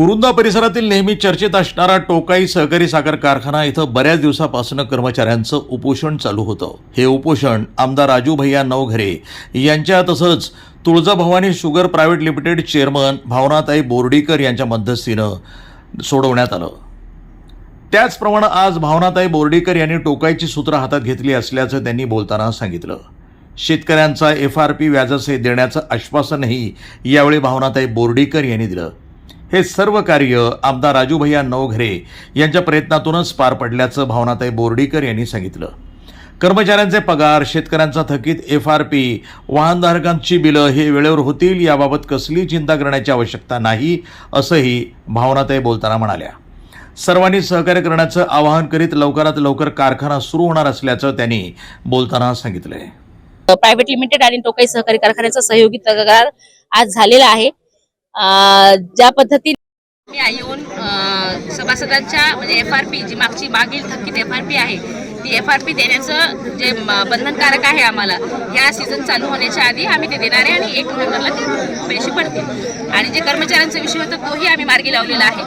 कुरुंदा परिसरातील नेहमी चर्चेत असणारा टोकाई सहकारी साखर कारखाना इथं बऱ्याच दिवसापासून कर्मचाऱ्यांचं उपोषण चालू होतं. हे उपोषण आमदार राजू भैया नवघरे यांच्या तसंच Tuljabhavani sugar private limited chairman Bhavanatai Bordikar यांच्या मध्यस्थीनं सोडवण्यात आलं. त्याचप्रमाणे आज भावनाताई बोर्डीकर यांनी टोकाईची सूत्र हातात घेतली असल्याचं त्यांनी बोलताना सांगितलं. शेतकऱ्यांचा एफ आर पी व्याजासहित देण्याचं आश्वासनही यावेळी भावनाताई बोर्डीकर यांनी दिलं. हे सर्व कार्य आमदार राजूभैया नवघरे यांच्या प्रयत्नातूनच पार पडल्याचं भावनाताई बोर्डीकर यांनी सांगितलं. कर्मचाऱ्यांचे पगार शेतकऱ्यांचा थकीत एफ आर पी वाहनधारकांची बिलं हे वेळेवर होतील याबाबत कसली चिंता करण्याची आवश्यकता नाही असंही भावनाताई बोलताना म्हणाल्या. सर्वांनी सहकार्य करण्याचं आवाहन करीत लवकरात लवकर कारखाना सुरू होणार असल्याचं त्यांनी बोलताना सांगितलंय. प्रायव्हेट लिमिटेड आणि टोकाई सहकारी कारखान्याचा सहयोगी तक्रार आज झालेला आहे. ज्या पद्धतीने येऊन सभासदांच्या म्हणजे एफ आर पी जी मागची मागील थकीत एफ आर पी आहे ती एफ आर पी देण्याचं जे बंधनकारक आहे आम्हाला ह्या सीझन चालू होण्याच्या आधी आम्ही ते देणार आहे आणि एक नोव्हेंबरला ते पैसे पडतील. आणि जे कर्मचाऱ्यांचा विषय होता तोही आम्ही मार्गी लावलेला आहे.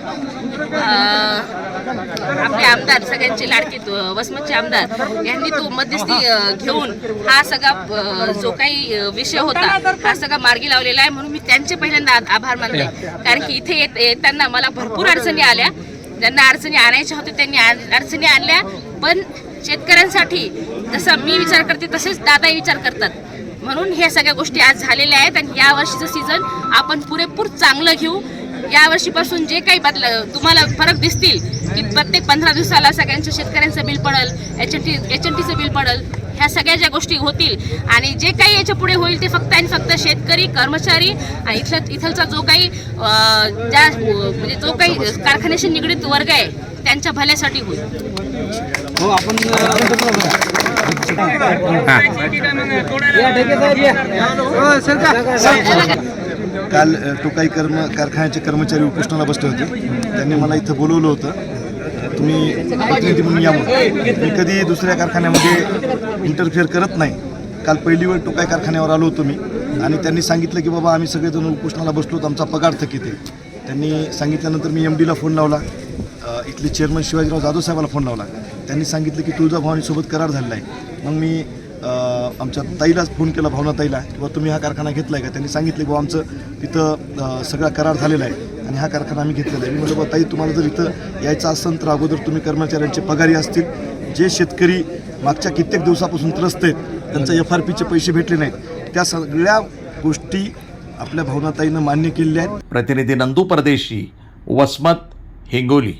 आपले आमदार सगळ्यांचे लाडकी वसमतचे आमदार यांनी तो मध्यस्थी घेऊन हा सगळा जो काही विषय होता हा सगळा मार्गी लावलेला आहे म्हणून मी त्यांचे पहिल्यांदा आभार मानले कारण की इथे येत- येताना मला भरपूर अडचणी आल्या. ज्यांना अडचणी आणायच्या होत्या त्यांनी अडचणी आणल्या. पण शेतकऱ्यांसाठी जसा मी विचार करते तसेच दादाही विचार करतात. म्हणून ह्या सगळ्या गोष्टी आज झालेल्या आहेत आणि या वर्षीचं सीझन आपण पुरेपूर चांगलं घेऊ. या वर्षीपासून जे काही बदल तुम्हाला फरक दिसतील की प्रत्येक पंधरा दिवसाला सगळ्यांचं शेतकऱ्यांचं बिल पडल H N T H N टीचं बिल पडल ह्या सगळ्या ज्या गोष्टी होतील आणि जे काही याच्यापुढे होईल ते फक्त आणि फक्त शेतकरी कर्मचारी आणि इथलं इथलचा जो काही ज्या म्हणजे जो काही कारखान्याशी निगडीत वर्ग आहे त्यांच्या भल्यासाठी होईल. हो आपण काल टोकाई कर्म कारखान्याचे कर्मचारी उपोषणाला बसले होते. त्यांनी मला इथं बोलवलं होतं. तुम्ही प्रतिनिधी म्हणून या मी कधी दुसऱ्या कारखान्यामध्ये इंटरफेअर करत नाही. काल पहिली वेळ टोकाई कारखान्यावर आलो होतो मी. आणि त्यांनी सांगितलं की बाबा आम्ही सगळेजण उपोषणाला बसलो होतो. आमचा पगार थकीत आहे. त्यांनी सांगितल्यानंतर मी एम डीला फोन लावला. इथले चेअरमन शिवाजीराव जाधव साहेबाला फोन लावला. त्यांनी सांगितलं की तुळजाभवानीसोबत करार झालेला आहे. मग मी आमच्या ताईलाच फोन केला भावना ताईला किंवा तुम्ही हा कारखाना घेतला आहे का? त्यांनी सांगितलं की आमचं तिथं सगळा करार झालेला आहे आणि हा कारखाना आम्ही घेतलेला आहे. मी म्हटलं ताई तुम्हाला जर इथं यायचं असेल तर अगोदर तुम्ही कर्मचाऱ्यांचे पगारी असतील. जे शेतकरी मागच्या कित्येक दिवसापासून त्रस्त आहेत त्यांचा एफ आर पीचे पैसे भेटले नाहीत. त्या सगळ्या गोष्टी आपल्या भावनाताईनं मान्य केलेल्या आहेत. प्रतिनिधी नंदू परदेशी वसमत हिंगोली.